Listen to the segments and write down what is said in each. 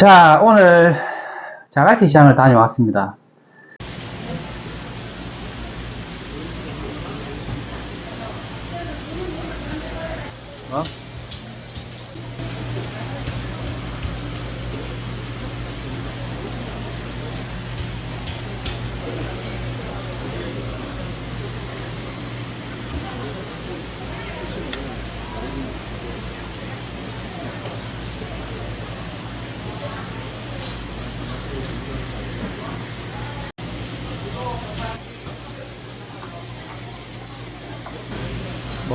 자, 오늘 자갈치 시장을 다녀왔습니다. 어?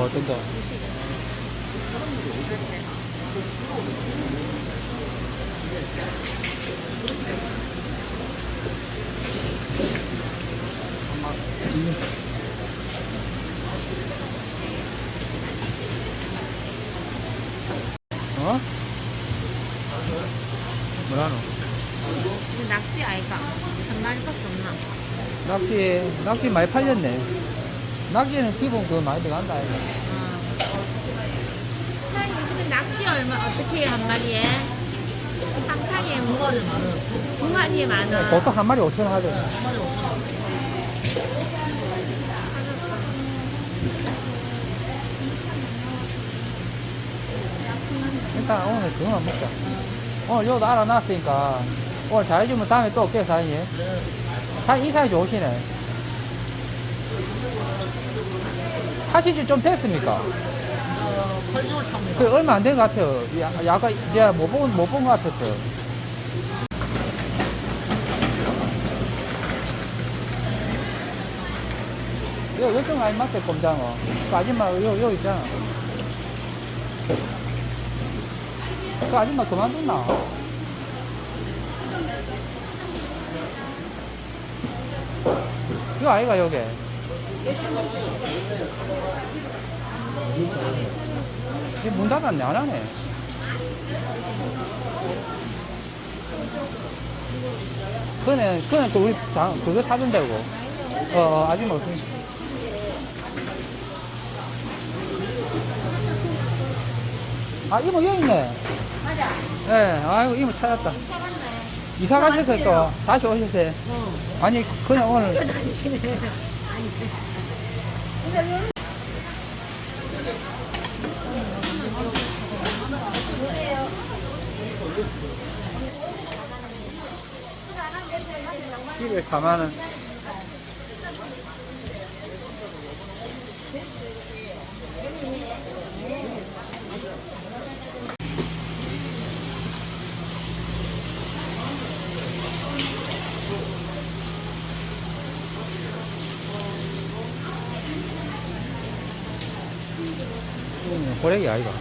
거? 어? 뭐라노? 이거 낙지 아이가 한 마리밖에 없나? 낙지, 낙지 많이 팔렸네. 낙지는 기본 그거 많이 들어간다. 이거. 낙지 얼마 어떻게 해요 한 마리에? 한 뭐? 두 마리에 만 원. 보통 한 마리 5천 원 하더라. 일단 오늘 그거만 먹자. 오늘 요도 알아놨으니까 오늘 잘해주면 다음에 또 올게요, 사장님. 사장님 인상이 좋으시네. 하신 지좀 됐습니까? 8개월 차입니다. 그 얼마 안 된 것 같아요. 야, 약간 이제 못본 못 본 것 같았어요. 여 왼쪽 라인 맞대 꼼장어. 그 아줌마 요, 요 있잖아. 그 아줌마 그만뒀나? 요 아이가 요게. 이문 닫았네, 안 하네. 그는, 그는 그 우리 장, 그거 사준다고. 어, 어 아줌마. 그- 아, 이모 여기 있네. 맞아. 예, 아이고, 이모 찾았다. 이사 가셔서 또 다시 오셨어요. 아니, 그냥 오늘. 가면은. 이거는 호래기 아이가.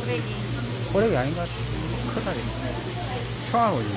고래기. 호래기 아닌가? 크다, 이거. 평안 오지.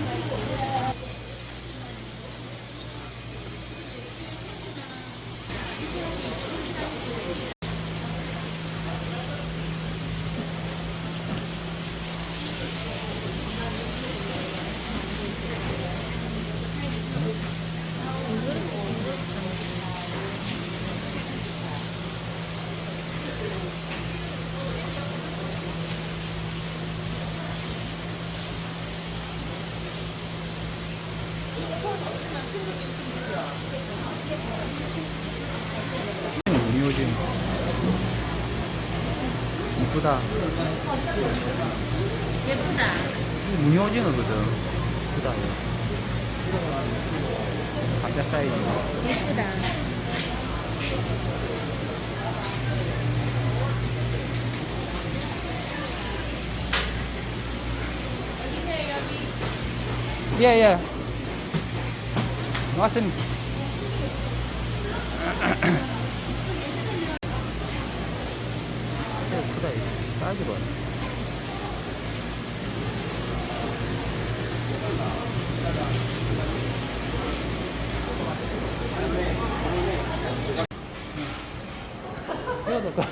무효지. 이쁘다. 예쁘다. 무효징어거든. 이쁘다. 감자 사이즈. 예쁘다. 예, 예. 맞습니다. 어, 크다, 이거. 사이즈 봐. 이거 될까?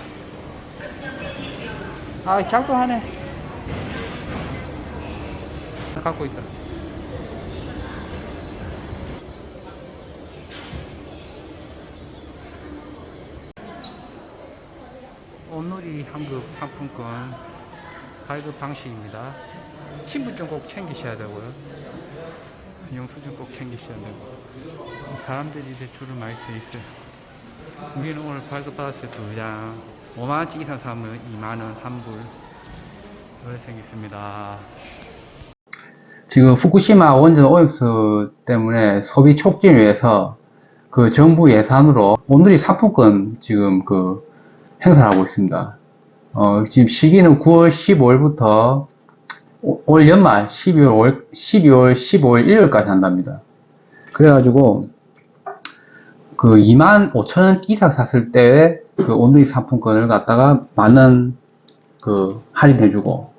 아, 작동하네. 갖고 있다. 온누리 한국 상품권 발급 방식입니다. 신분증 꼭 챙기셔야 되고요. 영수증 꼭 챙기셔야 되고 사람들이 이제 줄을 많이 서 있어요. 우리는 오늘 발급 받았어요 두 장. 5만 원치 이상 사면 2만 원 환불. 이렇게 생겼습니다. 지금 후쿠시마 원전 오염수 때문에 소비 촉진을 위해서 그 정부 예산으로 오늘이 상품권 지금 그 행사를 하고 있습니다. 어, 지금 시기는 9월 15일부터 올 연말 12월, 월- 12월 15일 일요일까지 한답니다. 그래가지고 그 2만 5천 원 이상 샀을 때 그 온누리 상품권을 갖다가 만원 그 할인해주고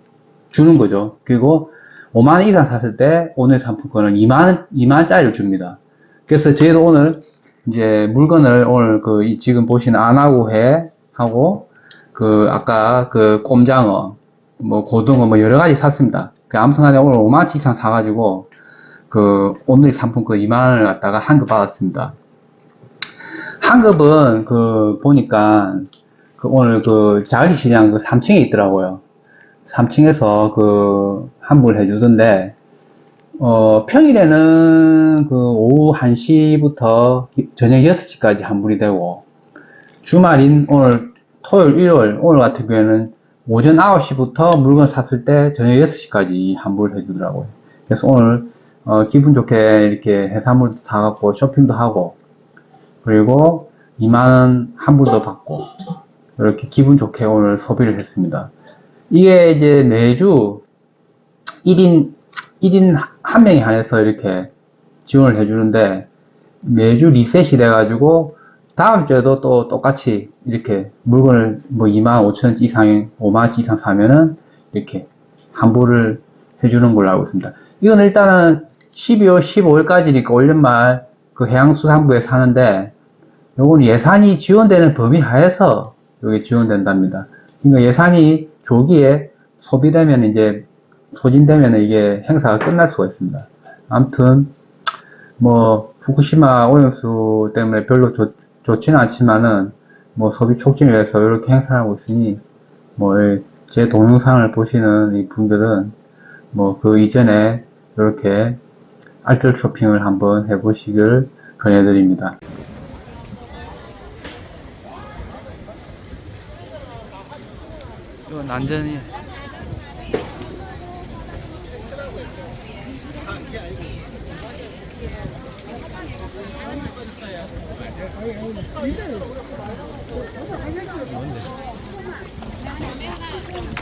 주는 거죠. 그리고 5만 원 이상 샀을 때 오늘 상품권을 2만 원, 2만 원짜리를 줍니다. 그래서 저희도 오늘 이제 물건을 오늘 그이 지금 보시는 안하고회 하고 그 아까 그 꼼장어 뭐 고등어 뭐 여러 가지 샀습니다. 그 아무튼 간에 오늘 5만 원치 이상 사가지고 그 오늘 상품권 2만 원을 갖다가 환급 받았습니다. 환급은 그 보니까 그 오늘 그 자갈치 시장 그 3층에 있더라고요. 3층에서 그 환불 해주던데 어 평일에는 그 오후 1시부터 저녁 6시까지 환불이 되고 주말인 오늘 토요일, 일요일 오늘 같은 경우에는 오전 9시부터 물건 샀을 때 저녁 6시까지 환불을 해주더라고요. 그래서 오늘 어, 기분 좋게 이렇게 해산물도 사갖고 쇼핑도 하고 그리고 2만원 환불도 받고 이렇게 기분 좋게 오늘 소비를 했습니다. 이게 이제 매주 1인, 1인 한 명에 한해서 이렇게 지원을 해주는데 매주 리셋이 돼가지고 다음 주에도 또 똑같이 이렇게 물건을 뭐 2만 5천 이상, 5만 이상 사면은 이렇게 환불을 해주는 걸로 알고 있습니다. 이건 일단은 12월 15일까지니까 올 연말 그 해양수산부에 사는데 요건 예산이 지원되는 범위 하에서 이게 지원된답니다. 그러니까 예산이 조기에 소비되면 이제 소진되면 이게 행사가 끝날 수가 있습니다. 아무튼 뭐 후쿠시마 오염수 때문에 별로 좋, 좋지는 않지만은 뭐 소비 촉진을 위해서 이렇게 행사를 하고 있으니 뭐 제 동영상을 보시는 이 분들은 뭐 그 이전에 이렇게 알뜰 쇼핑을 한번 해보시길 권해드립니다. 이건 완전히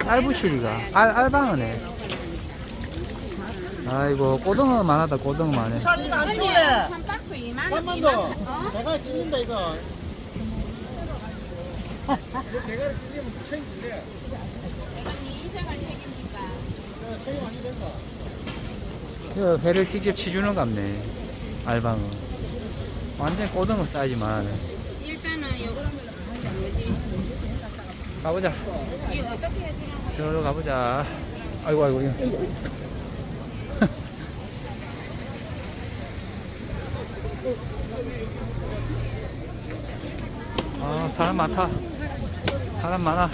알부시리가 알, 알방어네 아이고 꼬등어 많았다 꼬등어 많네 사진 안 찍을래? 한 박스 2만 원. 한번 더. 내가 찍는다 이거. 내가 찍으면 책임질래. 내가 회를 직접 치주는 갑네 알방어 완전 꼬등어 사이즈만 뭐지? 가보자. 저로 가보자. 아이고 아이고. 아 사람 많다. 사람 많아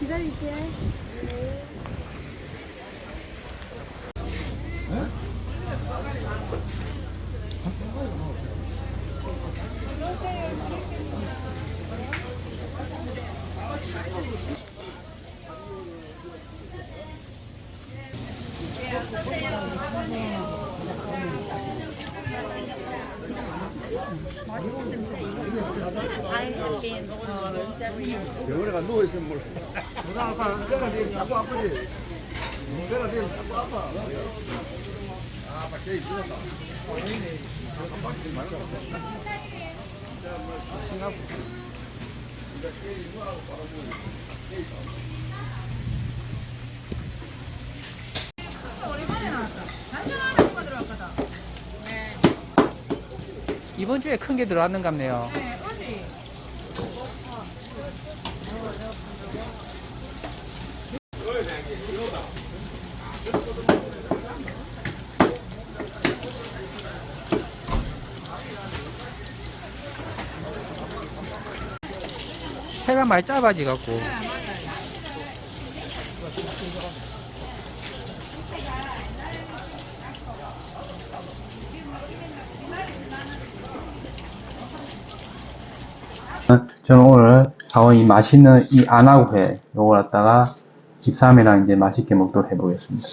기다릴게. 병원에 누워 있으면 몰라. 누가 아파? 내가 제일 자꾸 아프지. 내가 제일 자꾸 아파. 아, 아빠 제일 죽었다. 이 번 주에 큰 게 들어왔는 같네요. 해가 많이 짧아지 갖고. 저는 오늘 사온 이 맛있는 이 안하구회 요거 갖다가 집사람이랑 이제 맛있게 먹도록 해보겠습니다.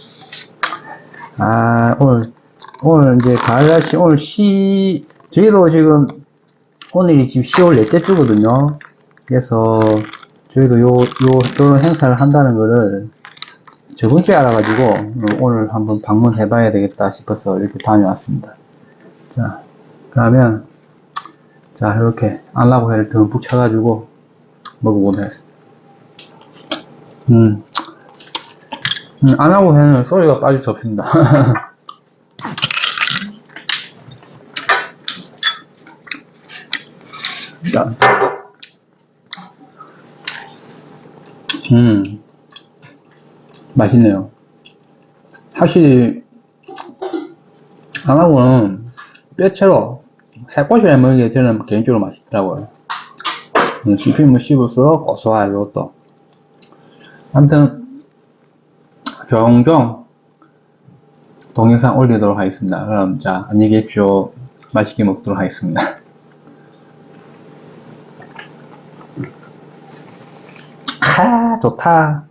아 오늘 오늘 이제 가을 날씨 오늘 시 저희도 지금 오늘이 지금 10월 넷째 주거든요. 그래서 저희도 요, 요, 요런 행사를 한다는 거를 저번 주에 알아가지고 오늘 한번 방문해 봐야 되겠다 싶어서 이렇게 다녀왔습니다. 자, 그러면 자, 이렇게 안라고회를 듬뿍 쳐가지고 먹어보도록 하겠습니다. 음, 음 안라고회는 소주가 빠질 수 없습니다. 자, 음, 맛있네요. 확실히, 안하고는 뼈채로 살포시를 먹는 게 저는 개인적으로 맛있더라고요. 음, 씹히면 씹을수록 고소해요, 이것도. 아무튼, 종종 동영상 올리도록 하겠습니다. 그럼, 자, 안녕히 계십시오. 맛있게 먹도록 하겠습니다. 아, 좋다.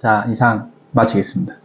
자, 이상 마치겠습니다.